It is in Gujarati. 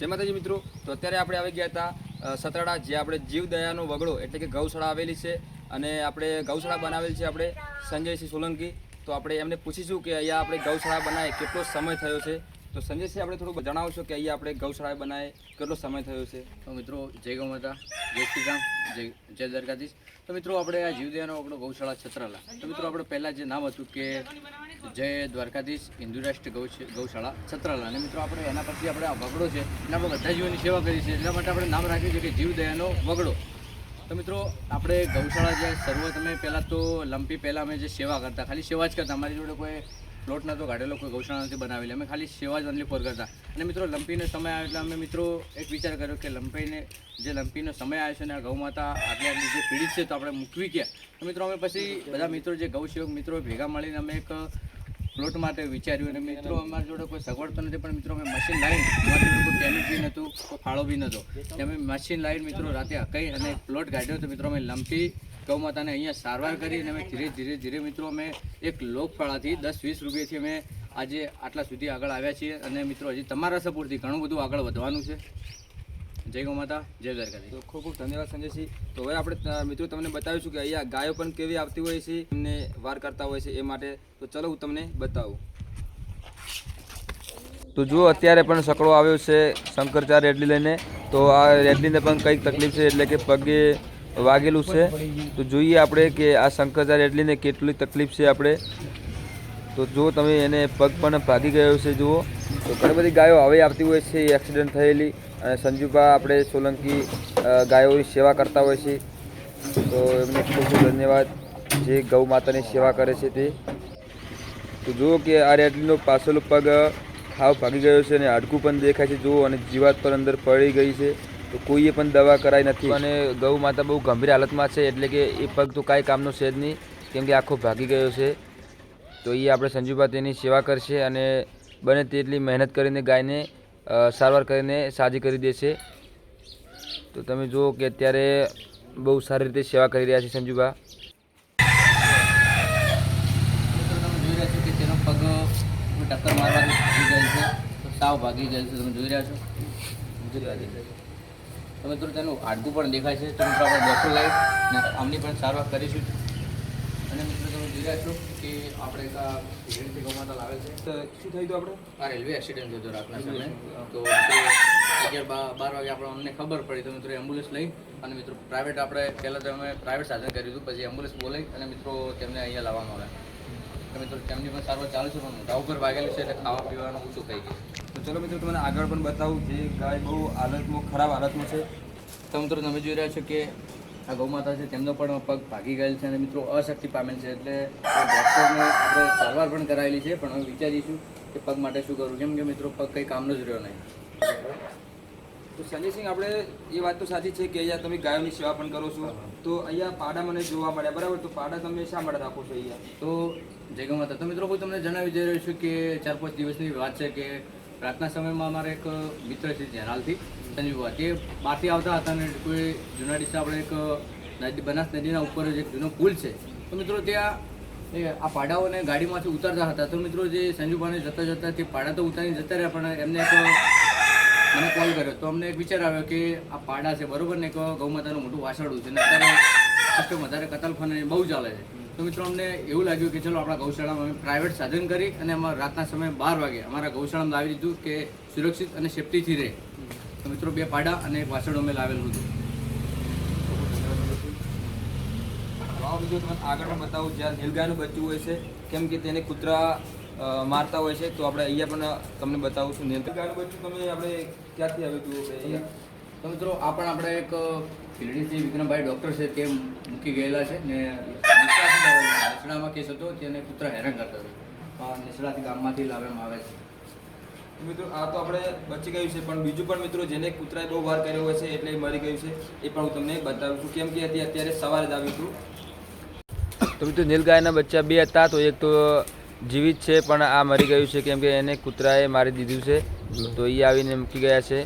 જય માતાજી મિત્રો. તો અત્યારે આપણે આવી ગયા હતા સતરાડા જે આપણે જીવદયાનો વગડો એટલે કે ગૌશાળા આવેલી છે અને આપણે ગૌશાળા બનાવેલી છે આપણે સંજયસિંહ સોલંકી. તો આપણે એમને પૂછીશું કે અહીંયા આપણે ગૌશાળા બનાવે કેટલો સમય થયો છે? તો સંજયસિંહ, આપણે થોડુંક જણાવશો કે અહીંયા આપણે ગૌશાળા બનાવે કેટલો સમય થયો છે? તો મિત્રો, જય ગૌ માતા, જય શ્રી જય જય દ્વારકાધીશ. તો મિત્રો, આપણે આ જીવદયાનો આપણો ગૌશાળા છત્રાલા. તો મિત્રો, આપણે પહેલાં જે નામ હતું કે જય દ્વારકાધીશ, હિન્દુ રાષ્ટ્ર ગૌ, ગૌશાળા છત્રાલા. અને મિત્રો, આપણે એના પછી આપણે આ વગડો છે, એને આપણે બધા જીવોની સેવા કરી છે, એટલા માટે આપણે નામ રાખ્યું છે કે જીવદયાનો વગડો. તો મિત્રો, આપણે ગૌશાળા જે શરૂઆત અમે પહેલાં તો લંપી પહેલાં અમે જે સેવા કરતા, ખાલી સેવા જ કરતા, અમારી જોડે કોઈ પ્લોટ નહોતો કાઢેલો, કોઈ ગૌશાળા નથી બનાવેલી. અમે ખાલી સેવા જ ઓનલી ફોર કરતા. અને મિત્રો, લંપીનો સમય આવ્યો એટલે અમે મિત્રો એક વિચાર કર્યો કે લંપીને, જે લંપીનો સમય આવ્યો છે ને આ ગૌમાતા આટલી આટલી જે પીડિત છે તો આપણે મૂકવી ક્યાં તો મિત્રો, અમે પછી બધા મિત્રો, જે ગૌસેવક મિત્રો ભેગા મળીને અમે એક પ્લોટ માટે વિચાર્યું અને મિત્રો, અમારા જોડે કોઈ સગવડ તો નથી, પણ મિત્રો, અમે મશીન લાવીને અમારી જોડે કોઈ પેમેન્ટ બી નહોતું, કોઈ ફાળો બી નહોતો. અમે મશીન લાવીને મિત્રો રાતે હકાઈ અને પ્લોટ કાઢ્યો તો મિત્રો અમે લંપી ગૌ માતાને અહીંયા સારવાર કરી અને અમે ધીરે ધીરે ધીરે મિત્રો અમે એક લોકફાળાથી દસ, વીસ રૂપિયાથી અમે આજે આટલા સુધી આગળ આવ્યા છીએ. અને મિત્રો, હજી તમારા સપોર્ટથી ઘણું બધું આગળ વધવાનું છે. જય ગૌ માતા જય દ્વારકાધી ખૂબ ખૂબ ધન્યવાદ સંજયસિંહ. તો હવે આપણે મિત્રો તમને બતાવીશું કે અહીંયા ગાયો પણ કેવી આવતી હોય છે એમને વાર કરતા હોય છે એ માટે. તો ચલો હું તમને બતાવું. તો જુઓ, અત્યારે પણ સકડો આવ્યો છે શંકરચાર રેડલી લઈને. તો આ રેડલીને પણ કંઈક તકલીફ છે, એટલે કે પગે વાગેલું છે. તો જોઈએ આપણે કે આ શંકરચાર રેડલીને કેટલી તકલીફ છે આપણે. તો જો તમે એને પગ પણ ભાગી ગયો છે જુઓ. તો ઘણી બધી ગાયો હવે આવતી હોય છે એ એક્સિડન્ટ થયેલી. અને સંજુભા આપણે સોલંકી ગાયોની સેવા કરતા હોય છે. તો એમને ખૂબ ખૂબ ધન્યવાદ. જે ગૌ માતાની સેવા કરે છે તે. તો જુઓ કે આ રેડલીનો પાછળનો પગ ખાવ ભાગી ગયો છે અને હાડકું પણ દેખાય છે. જુઓ અને જીવાત પણ અંદર પડી ગઈ છે. તો કોઈએ પણ દવા કરાઈ નથી. અને ગૌ માતા બહુ ગંભીર હાલતમાં છે એટલે કે એ પગ તો કાંઈ કામનો છે જ નહીં કેમ કે આખો ભાગી ગયો છે. તો એ આપણે સંજુભા તેની સેવા કરશે અને બને તેટલી મહેનત કરીને ગાયને સારવાર કરીને સાજી કરી દેશે. તો તમે જુઓ કે અત્યારે બહુ સારી રીતે સેવા કરી રહ્યા છે સંજુભા. મિત્રો તમે જોઈ રહ્યા છો કે તેનો પગ ટક્કર મારવાથી ભાગી જાય છે. તો સાવ ભાગી ગયેલ છે તમે જોઈ રહ્યા છો. તો મિત્રો તેનું હાડકું પણ દેખાય છે. તો મિત્રો આપણે ડોક્ટર લાવી ને આમની પણ સારવાર કરીશું. અને મિત્રો તમે જોઈ રહ્યા છો કે આપણે એક આ ભીડથી લાવે છે. તો શું થયું હતું આપણે? આ રેલવે એક્સિડન્ટ થયો હતો રાતના સમયે. તો અગિયાર બાર વાગે આપણે અમને ખબર પડી. તો મિત્રો એમ્બ્યુલન્સ લઈ અને મિત્રો પ્રાઇવેટ આપણે પહેલાં તો અમે પ્રાઇવેટ સાધન કર્યું હતું. પછી એમ્બ્યુલન્સ બોલાવી અને મિત્રો તેમને અહીંયા લાવવામાં આવ્યા. મિત્રો તેમની પણ સારવાર ચાલુ છે પણ મોઢા ઉપર વાગેલું છે એટલે ખાવા પીવાનું ઓછું થઈ ગયું. તો ચલો મિત્રો, તમને આગળ પણ બતાવું જે ગાય બહુ હાલતમાં, ખરાબ હાલતમાં છે. તો મિત્રો, તમે જોઈ રહ્યા છો કે આ ગૌમાતા છે, તેમનો પણ પગ ભાગી ગયેલ છે અને મિત્રો, અશક્તિ પામેલ છે. એટલે ડૉક્ટરને આપણે સારવાર પણ કરાયેલી છે, પણ હવે વિચારીશું કે પગ માટે શું કરવું. કેમ કે મિત્રો, પગ કંઈ કામનો જ રહ્યો નહીં. તો સંજયસિંહ આપણે એ વાત તો સાચી છે કે અહીંયા તમે ગાયોની સેવા પણ કરો છો. તો અહીંયા પાડા મને જોવા મળ્યા, બરાબર? તો પાડા તમે શા માટે રાખો છો અહીંયા? તો જય ગૌ માતા તો મિત્રો, હું તમને જણાવી જઈ રહ્યો છું કે ચાર પાંચ દિવસની વાત છે કે રાતના સમયમાં અમારે એક મિત્ર છે જેનાલથી સંજીવવા તે બહારથી આવતા હતા અને કોઈ જૂના ડીસા આપણે એક નદી, બનાસ નદીના ઉપર જ એક જૂનો પુલ છે. તો મિત્રો ત્યાં એ આ પાડાઓને ગાડીમાંથી ઉતારતા હતા. તો મિત્રો જે સંજુભાને જતા જતા તે પાડા તો ઉતારીને જતા રહ્યા, પણ એમને એક મને કોલ કર્યો. તો અમને એક વિચાર આવ્યો કે આ પાડા છે બરોબર ને એક ગૌમાતાનું મોટું વાસળું છે. ને અત્યારે વધારે કતલખાને બહુ ચાલે છે. તો મિત્રો, અમને એવું લાગ્યું કે ચલો આપણા ગૌશાળામાં અમે પ્રાઇવેટ સાધન કરી અને અમારા રાતના સમયે બાર વાગે અમારા ગૌશાળામાં લાવી દીધું કે સુરક્ષિત અને સેફટીથી રહે. તો મિત્રો, બે પાડા અને એક વાસણ અમે લાવેલું હતું. બીજું તમને આગળ પણ બતાવું, જ્યાં નીલગાયનું બચ્ચું હોય છે, કેમ કે તેને કૂતરા મારતા હોય છે, તો આપણે અહીંયા પણ તમને બતાવું છું નીલગાયનું બચ્ચું તમે આપણે ક્યાંથી આવ્યું હતું તો મિત્રો, આ પણ આપણે એક શિરડીથી વિક્રમભાઈ ડૉક્ટર છે તે મૂકી ગયેલા છે ને નિસડામાં કેસ હતો તેને કૂતરા હેરાન કરતા હતા. નિસડાથી ગામમાંથી લાવવામાં આવે છે. મિત્રો આ તો આપણે બચી ગયું છે પણ બીજું પણ મિત્રો જેને કૂતરાએ બહુ વાર કર્યો હોય છે એટલે મરી ગયું છે એ પણ હું તમને બતાવું છું. કેમ કે હતી અત્યારે સવારે જ આવ્યું હતું. તો મિત્રો નીલગાયના બચ્ચા બે હતા તો એક તો જીવિત છે પણ આ મરી ગયું છે કેમ કે એને કૂતરાએ મારી દીધું છે. તો એ આવીને મૂકી ગયા છે.